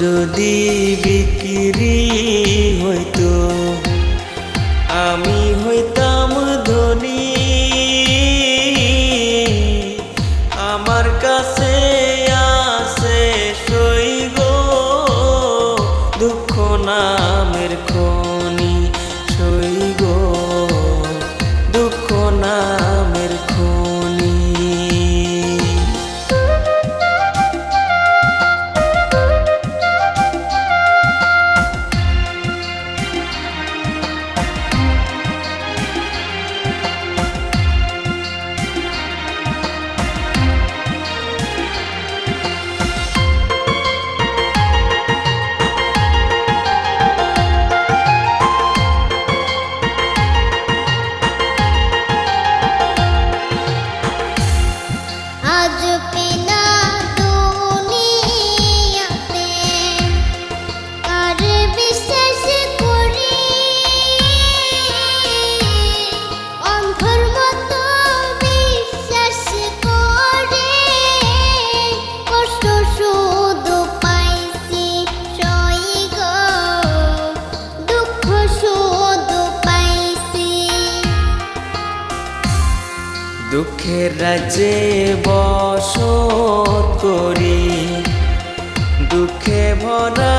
যদি বিক্রি হইতো আমি হইতাম ধনী। আমার কাছে আছে সইব দুঃখ নামের খনি। সইগো রাজে রাজ্যে বসত করি দুঃখে ভরা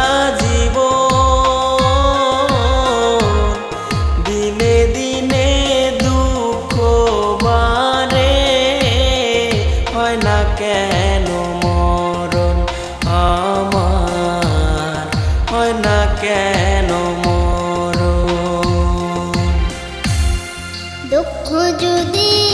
কেন মর দুঃখ যদি